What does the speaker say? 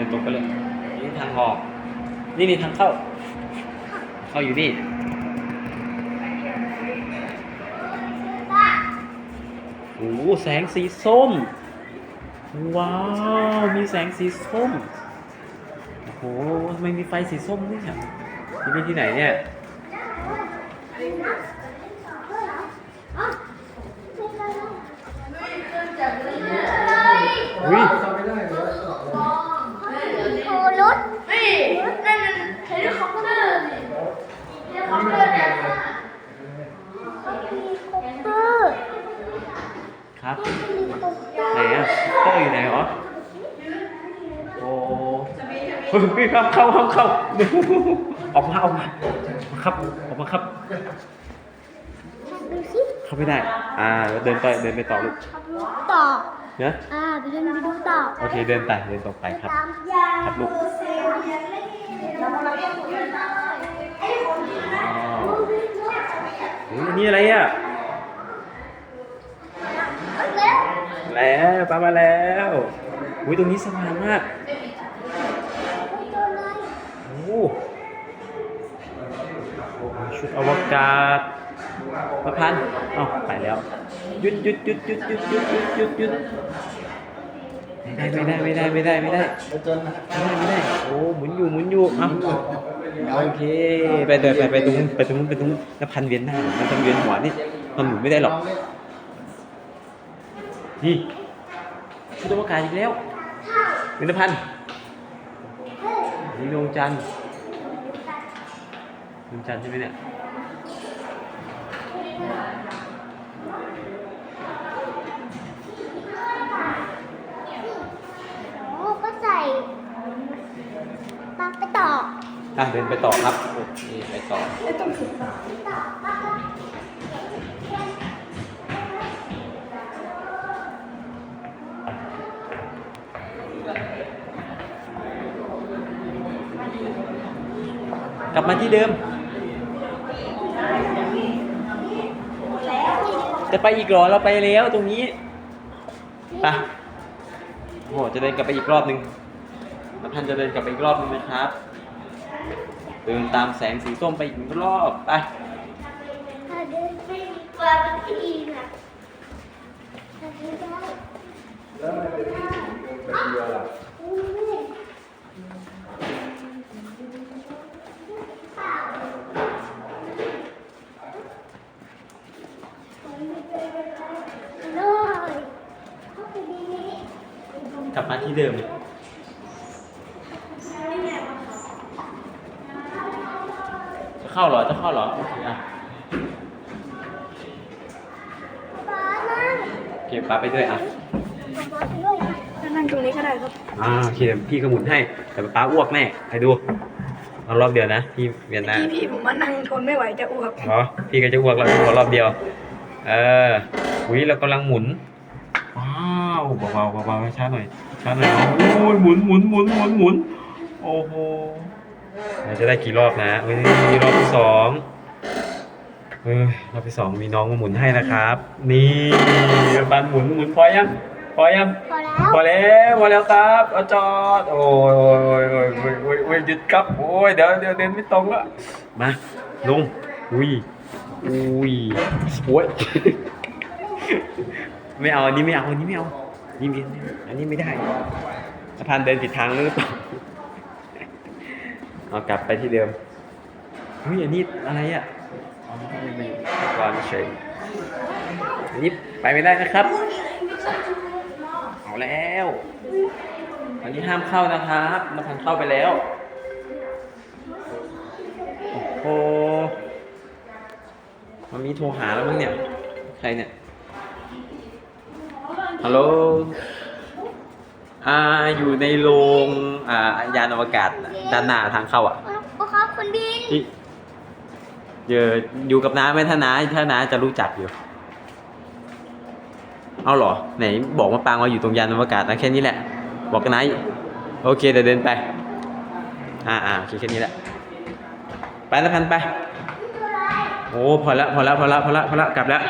ครับเดินตรงไปเลยนี่ทางออก นี่นี่ทางเข้า เข้าอยู่นี่โอ้โหแสงสีส้ม ว้าว มีแสงสีส้ม โอ้โหทำไมมีไฟสีส้มด้วยเนี่ยที่นี่ที่ไหนเนี่ยอุ้ย ทำไม่ได้เหรอ โทรถนี่นั่นเฮลิคอปเตอร์นี่เฮลิคอปเตอร์เนี่ยเฮลิคอปเตอร์ ครับเฮลิคอปเตอร์ไหนอะเตอร์อยู่ไหนหรอ โอ้เฮ้ยครับเข้าเข้าเข้าออกมาออกมาครับออกมาครับดูสิเข้าไม่ได้ อ่าแล้วเดินไปเดินไปต่อลูกดูต่อเนอะอ่าไปเดินไปดูต่อโอเคเดินไปเดินต่อไปครับตามยาครับลูกอ๋ออุ๊ยอันนี่อะไรอะ แล้วปลามาแล้วอุ้ยตรงนี้สว่างมากโอ้โหชุดอวกาศมาพันเอ้าไปแล้วหยุดหยุดหยุดหยุดหยุดหยุดหยุดหยุดหยุดไม่ได้ไม่ได้ไม่ได้ไม่ได้แล้วจนนะไม่ได้ไม่ได้โอ้หมุนอยู่หมุนอยู่เอ้าโอเคไปเดินไปไปตรงไปตรงนู้นไปตรงนู้นแล้วพันเวียนหน้ามันพันเวียนหัวนี่มันหมุนไม่ได้หรอกนี่ ชุดอวกาศอีกแล้วนินพันธ์นี่ดวงจันทร์ดวงจันทร์ใช่ไหมเนี่ยโอ้ก็ใส่ปลั๊กไปต่ออะเดินไปต่อครับโอเคไปต่อต่อปลั๊ก ลับมาที่เดิม จะไปอีกหรอเราไปแล้วตรงนี้ไปโอ้โหจะเดินกลับไปอีกรอบหนึ่งน้ำพันจะเดินกลับไปอีกรอบหนึ่งนะครับ เดินตามแสงสีส้มไปอีกรอบไปถ้าเดินไปดีกว่าบางทีนะถ้าเดินได้ แล้วมันเป็นเป็นเรือล่ะ อุ้ยเลยเข้าไปดี กลับมาที่เดิมจะเข้าเหรอ จะเข้าเหรอโอเคอะป้านั่งโอเคป้าไปด้วยอะป้าไปด้วยนั่งตรงนี้ก็ได้ครับอ่าโอเคพี่ก็หมุนให้แต่ป้าอ้วกแน่ไปดูเอารอบเดียวนะพี่เวียนหน้าพี่พี่ผมมานั่งทนไม่ไหวจะอ้วกอ๋อพี่ก็จะอ้วกแล้วอ้วกรอบเดียว เอออุ้ยเรากำลังหมุน ว้าวเบาๆเบาๆช้าหน่อยช้าหน่อยโอ้ยหมุนหมุนหมุนหมุนหมุนโอ้โหเราจะได้กี่รอบนะเฮ้ยนี่รอบที่สองเออรอบที่สองมีน้องมาหมุนให้นะครับ นี่บันหมุนหมุนพอยังพอยังพอแล้ว พอแล้วพอแล้วครับเอาจอดโอ้ยโอ้ยโอ้ยโอ้ยโอ้ยโอ้ยโอ้ยหยุดครับโอ้ยเดี๋ยวเดี๋ยวเดินไม่ตรงละมาลงอุ้ย อุ้ยโอ้ยไม่เอาอันนี้ไม่เอาอันนี้ไม่เอานี่มีอันนี้ไม่ได้สะพานเดินผิดทางหรือเปล่าเอากลับไปที่เดิมเฮ้ยอันนี้อะไรอะก่อนเฉยอันนี้ไปไม่ได้นะครับ เอาแล้ว อันนี้ห้ามเข้านะครับมาทันเข้าไปแล้วโอ้โห มันมีโทรหาแล้วมั้งเนี่ย ใครเนี่ย ฮัลโหล อ่า อยู่ในโรง อ่ายานอวกาศน่ะด้านหน้าทางเข้าอะพ่อครับคุณดิน ที่เดี๋ยวอยู่กับน้าไหมถ้าน้าถ้าน้าจะรู้จักอยู่ เอาเหรอ ไหนบอกมาปางว่าอยู่ตรงยานอวกาศนะแค่นี้แหละ บอกกันนะโอเคเดี๋ยวเดินไป อ่าอ่าโอเคแค่นี้แหละ ไปแล้วพันไป โอ้พอแล้วพอแล้วพอแล้วพอแล้วพอแล้วกลับแล้ว